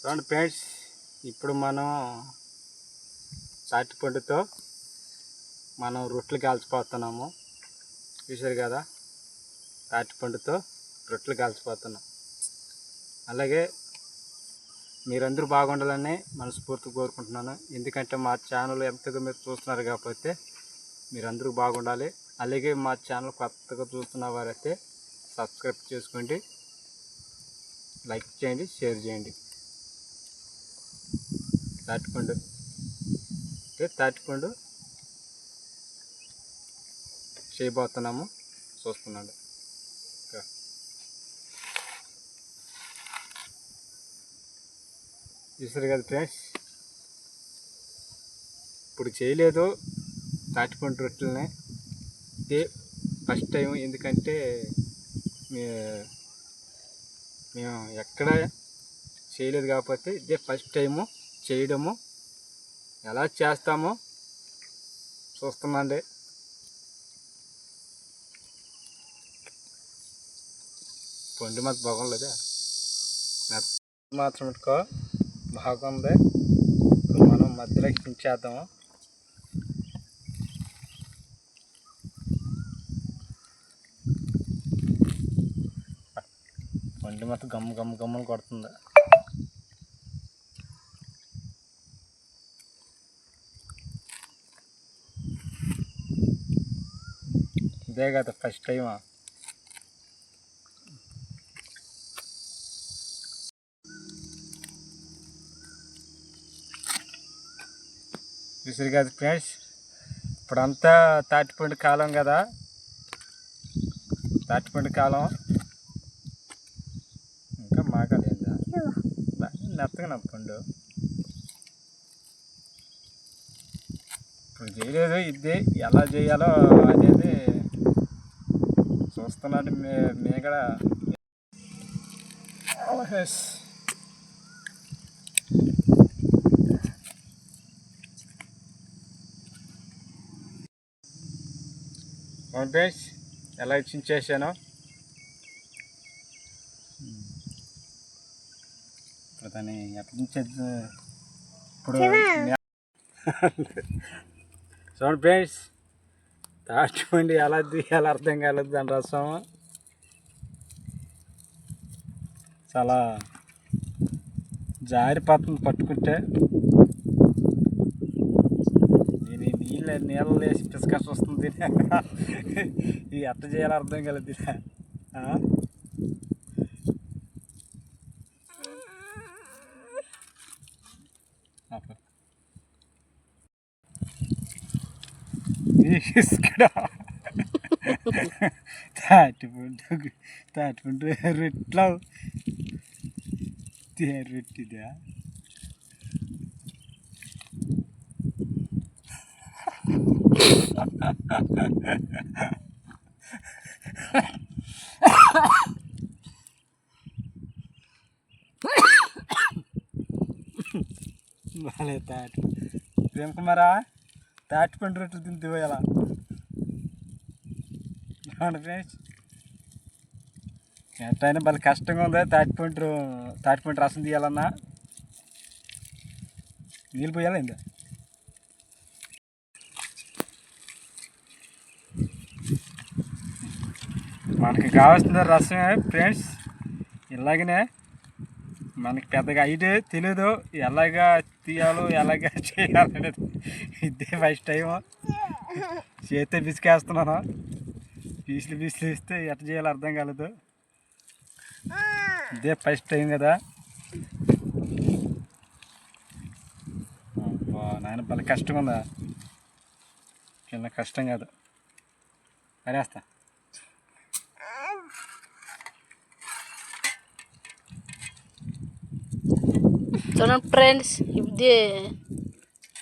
చూడండి ఫ్రెండ్స్ ఇప్పుడు మనం తాటిపండుతో మనం రొట్టెలు కాల్చిపోతున్నాము. చూసారు కదా? తాటిపండుతో రొట్టెలు కాల్చిపోతున్నాం. అలాగే మీరందరూ బాగుండాలని మనస్ఫూర్తి కోరుకుంటున్నాను. ఎందుకంటే మా ఛానల్ ఎంతగా మీరు చూస్తున్నారు కాకపోతే మీరందరూ బాగుండాలి. అలాగే మా ఛానల్ కొత్తగా చూస్తున్న వారైతే సబ్స్క్రైబ్ చేసుకోండి. లైక్ చేయండి షేర్ చేయండి. తాటిపండు అంటే తాటిపండు చేయబోతున్నాము. చూస్తున్నాడు. చూసారు కదా ఫ్రెండ్స్ ఇప్పుడు చేయలేదు. తాటిపండు రొట్టెలని. ఇదే ఫస్ట్ టైం. ఎందుకంటే మేము ఎక్కడ చేయలేదు కాకపోతే ఇదే ఫస్ట్ టైము చేయడము. ఎలా చేస్తామో చూస్తున్నాండి. పండు మాత్రం బాగుండలేదా? మెత్త మాత్రం ఇటుకో బాగుంది. ఇప్పుడు మనం మధ్యలోకి దించేద్దాము పొండి మాత్రం గమ్ గమ్ గమ్మలు కొడుతుంది. ఇదే కదా ఫస్ట్ టైమా చూసారు కదా ఫ్రెండ్స్. ఇప్పుడంతా తాటిపండు కాలం కదా. తాటిపండు కాలం. ఇంకా మాకలేదా నెత్తగా నప్పండు ఇప్పుడు చేయలేదు. ఇది ఎలా చేయాలో అనేది చూస్తున్నాడు మే మే కూడా ఎస్. అవును ఫ్రెండ్స్ ఎలా ఇచ్చించేసాను ఇప్పుడు దాన్ని నుంచి ఇప్పుడు చూడండి ఫ్రెండ్స్ తాటిపండి ఎలా తీయాలి అర్థం కాలేదు దాని రసం. చాలా జారిపోతుంది పట్టుకుంటే దీని నీళ్ళ నీళ్ళు వేసి పిసకాసి వస్తుంది. ఇది ఎట్ట చేయాలో అర్థం కాలేదు. తీసుకురా. తాటిపండు తాటిపండు రెట్లా రొట్టిదా బాలే తాటి ప్రేమ్ కుమారా? తాటిపండు రొట్టెలు తింటే ఎలా అవును ఫ్రెండ్స్ ఎట్టయినా భలే కష్టంగా ఉంది తాటిపండు తాటిపండు రసం తీయాలన్నా నీళ్ళు పోయాలా ఇందా మనకి కావాల్సిన రసమే ఫ్రెండ్స్ ఇలాగనే మనకి పెద్దగా ఐడియా తెలియదు ఎలాగా తీయాలో ఎలాగా చేయాలనేది ఇదే ఫస్ట్ టైం చేస్తే బిసికేస్తున్నాను పీసులు పీసులు ఇస్తే ఎట్ట చేయాలో అర్థం కాలేదు. ఇదే ఫస్ట్ టైం కదా. అబ్బా, నాయన భలే కష్టం ఉందా? చిన్న కష్టం కాదు. అరేస్తా చూడండి ఫ్రెండ్స్ ఇది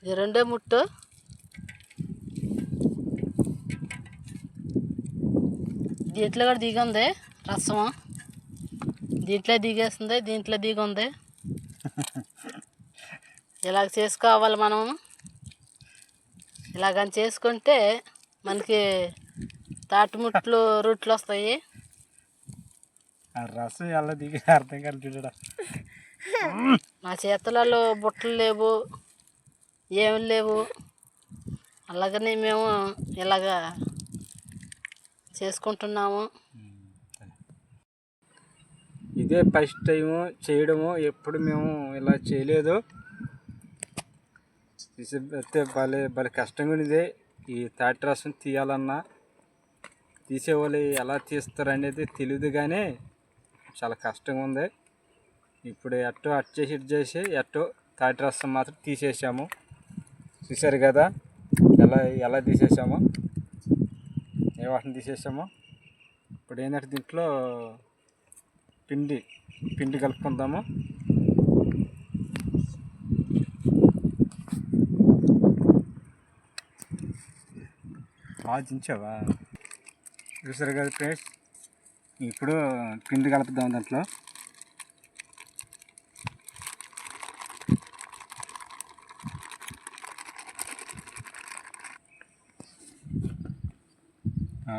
ఇది రెండో ముట్టు. దీంట్లో కూడా దిగుంది రసము? రసం దీంట్లో దిగేస్తుంది దీంట్లో దిగుంది? ఇలాగ చేసుకోవాలి మనం. ఇలాగని చేసుకుంటే మనకి తాటిముట్లు రొట్లు వస్తాయి. రసం ఎలా దిగి అర్థం కాదు నా చేతులలో బుట్టలు లేవు ఏమి లేవు. అలాగనే మేము ఇలాగా చేసుకుంటున్నాము. ఇదే ఫస్ట్ టైము చేయడము ఎప్పుడు మేము ఇలా చేయలేదు. అయితే భలే భలే కష్టంగా ఉంది ఈ తాటి రసం తీయాలన్నా తీసేవాళ్ళు ఎలా తీస్తారు అనేది తెలియదు కానీ చాలా కష్టంగా ఉంది. ఇప్పుడు ఎట్టో అట్ చేసి ఇటు చేసి ఎట్టో తాటి రసం మాత్రం తీసేసాము. చూసారు కదా ఎలా ఎలా తీసేసామో? ఏ వాటిని తీసేసామో? ఇప్పుడు ఏంటంటే దీంట్లో పిండి పిండి కలుపుకుందాము. ఆచించావా చూసారు కదా ఫ్రెండ్స్? ఇప్పుడు పిండి కలుపుదాం దాంట్లో. ఆ.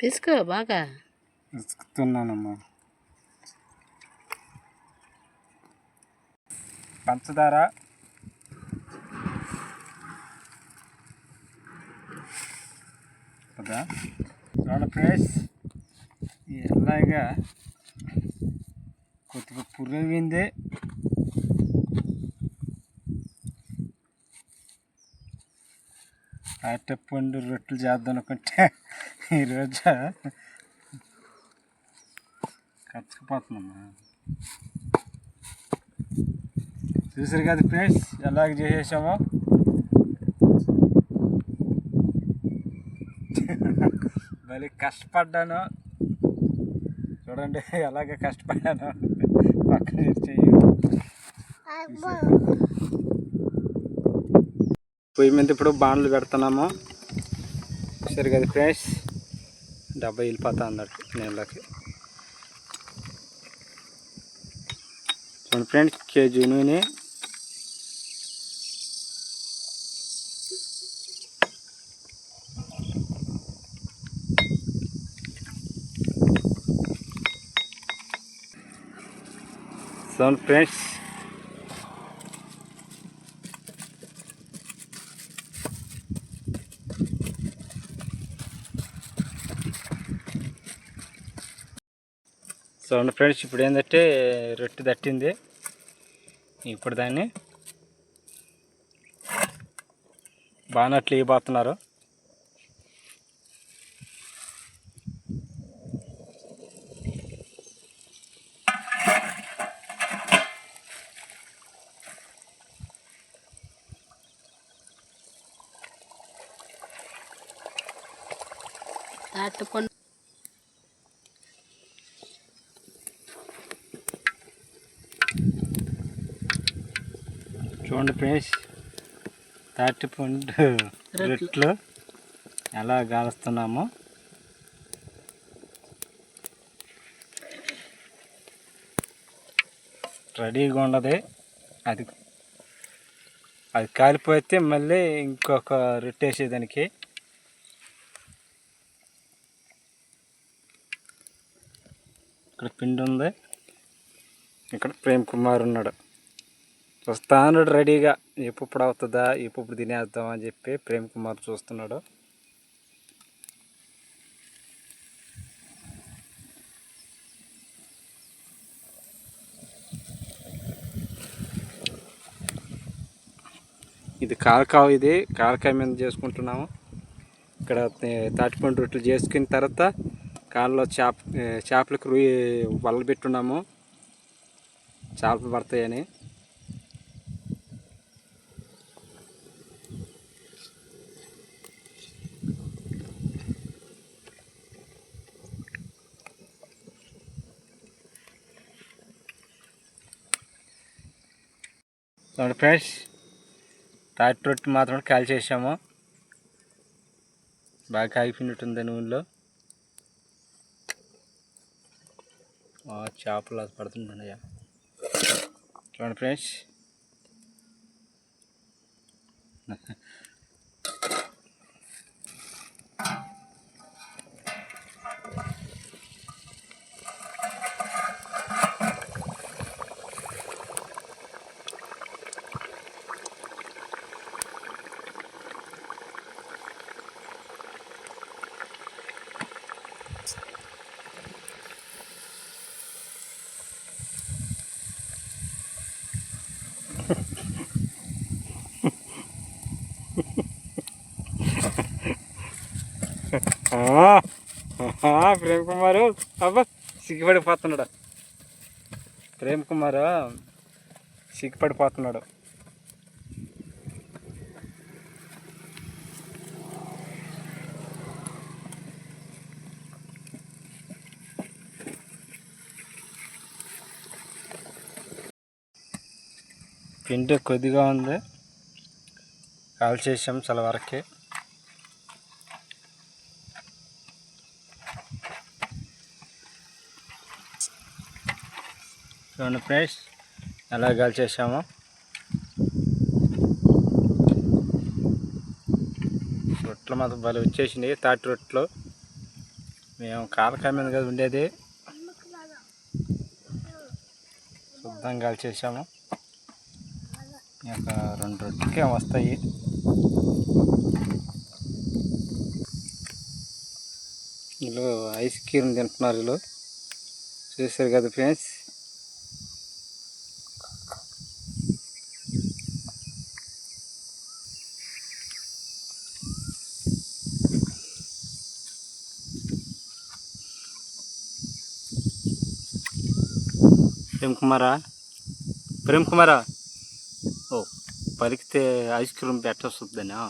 తీసుకో బాగా. ఇస్తున్నానమ్మా పంచదార. కదా? చూడండి అలాగా కొద్దిగా పుర్రవింది అరటిపండు రొట్టెలు చేద్దాం అనుకుంటే ఈరోజు కచ్చకపోతుందమ్మా చూసారు కదా ఫ్రెండ్స్ ఎలాగ చేసేసామో? మళ్ళీ కష్టపడ్డాను. చూడండి ఎలాగ కష్టపడ్డాను. పక్కన చెయ్యి. పొయ్యి మీద ఇప్పుడు బాండ్లు పెడుతున్నాము. సరే కదా ఫ్రెండ్స్ డబ్బా వెళ్ళిపోతా అన్నట్టు నీళ్ళకి. చూడండి ఫ్రెండ్స్ కేజీ నూనె. చూడండి ఫ్రెండ్స్ చూడండి ఫ్రెండ్స్ ఇప్పుడు ఏంటంటే రొట్టె తట్టింది. ఇప్పుడు దాన్ని బానట్లు ఇవ్వబోతున్నారు తాటిపండు చూడండి ఫ్రెండ్స్ తాటిపండు. రొట్టెలు ఎలా కాలుస్తున్నామో రెడీగా ఉండదు అది అది కాలిపోతే మళ్ళీ ఇంకొక రొట్టె ఇక్కడ పిండి ఉంది. ఇక్కడ ప్రేమ్ కుమార్ ఉన్నాడు. వస్తాను రెడీగా. ఎప్పుడు అవుతుందా ఎప్పుడు తినేద్దాం అని చెప్పి ప్రేమ్ కుమార్ చూస్తున్నాడు. ఇది కారకాయ ఇది. కారకాయ మీద చేసుకుంటున్నాము. ఇక్కడ తాటిపండు రొట్టెలు చేసుకున్న తర్వాత కాళ్ళలో చేప చేపలకు రూ వలలు పెట్టున్నాము. చేపలు పడతాయని. చూడండి ఫ్రెండ్స్ తాటి రొట్టె మాత్రం కాల్ చేసాము బాగా కాగిపోయినట్టుంది నూనెలో. చేపలు అది పడుతుంటున్నాయా చూడండి ఫ్రెండ్స్. ప్రేమ్ కుమారు. అబ్బా సిగ్గుపడిపోతున్నాడు. ప్రేమ్ కుమారు సిగ్గుపడిపోతున్నాడు. పిండి కొద్దిగా ఉంది. కాల్ చేసాం చాలా వరకే. చూడండి ఫ్రెండ్స్ ఎలా కలిసేసామో రొట్టెలు మాత్రం భలే వచ్చేసినాయి. తాటి రొట్టెలు. మేము కాలకాయ మీద కదా ఉండేది. శుద్ధంగా కలిసేసాము చేసాము ఒక రెండు రొట్టెలకి వస్తాయి. వీళ్ళు ఐస్ క్రీమ్ తింటున్నారు వీళ్ళు చూసారు కదా ఫ్రెండ్స్. ప్రేమ్ కుమారా ప్రేమ్ కుమారా ఓ పలికితే ఐస్ క్రీమ్ పెట్టొస్తుందనా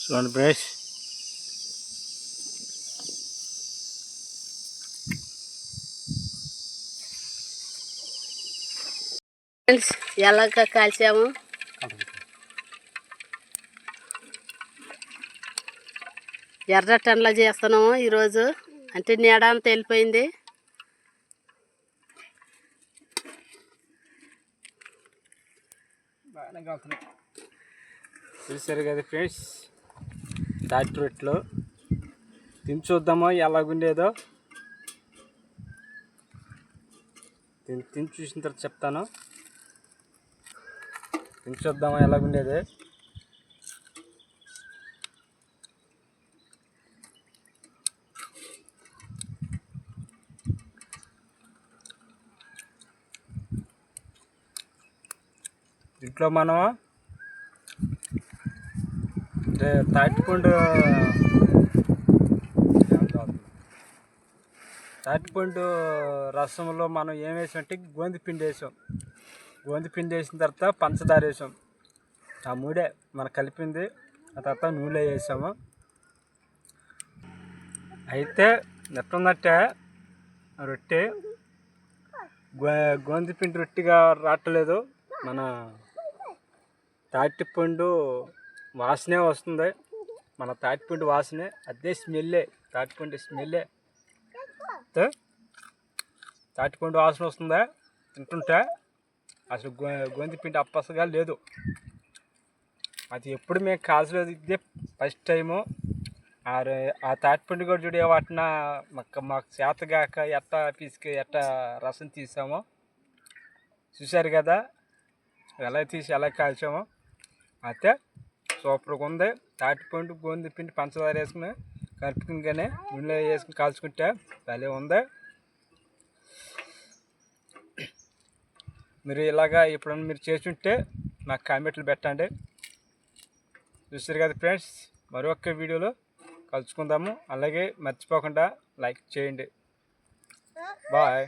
చూడండి బ్రష్ ఫ్రెండ్స్ ఎలాగ కాల్చాము? ఎర్ర టన్నుల చేస్తున్నాము ఈరోజు. అంటే నీడ అంతా వెళ్ళిపోయింది. చూసారు కదా ఫ్రెండ్స్ దాటి రొట్టెలు తిని చూద్దామో ఎలాగుండేదో. తిని తిని చూసిన తర్వాత చెప్తాను. తిని చూద్దామా ఎలాగుండేది? ఇంట్లో మనం అంటే తాటిపండు తాటిపండు రసంలో మనం ఏం వేసామంటే గోంది పిండి వేసాం. గోంది పిండి వేసిన తర్వాత పంచదార వేసాం. ఆ మూడే మనకు కలిపింది. ఆ తర్వాత నూనె వేసాము. అయితే ఎట్లున్నట్టే రొట్టె. గో గోంది పిండి రొట్టిగా రావట్లేదు. మన తాటిపండు వాసనే వస్తుంది. మన తాటిపండు వాసనే. అదే స్మెల్లే. తాటిపండు స్మెల్లే. తాటిపండు వాసన వస్తుందా? తింటుంటే అసలు గో గోంది పిండి అప్పసగా లేదు. అది ఎప్పుడు మేము కాల్చలేదు ఇదే ఫస్ట్ టైము ఆ తాటిపిండి కూడా చూడే వాటిన మాకు మాకు చేతగాక ఎట్ట పిసికి ఎట్ట రసం తీసామో చూశారు కదా? ఎలా తీసి ఎలా కాల్చామో. అయితే సూపర్గా ఉంది. తాటిపిండి గోంది పిండి పంచదార వేసుకుని కలుపుకునిగానే నూనె వేసుకుని కాల్చుకుంటే భలే ఉంది. మీరు ఇలాగా ఎప్పుడన్నా మీరు చేసుంటే నాకు కామెంట్లు పెట్టండి. చూసారు కదా ఫ్రెండ్స్ మరొక వీడియోలో కలుసుకుందాము. అలాగే మర్చిపోకుండా లైక్ చేయండి. బాయ్.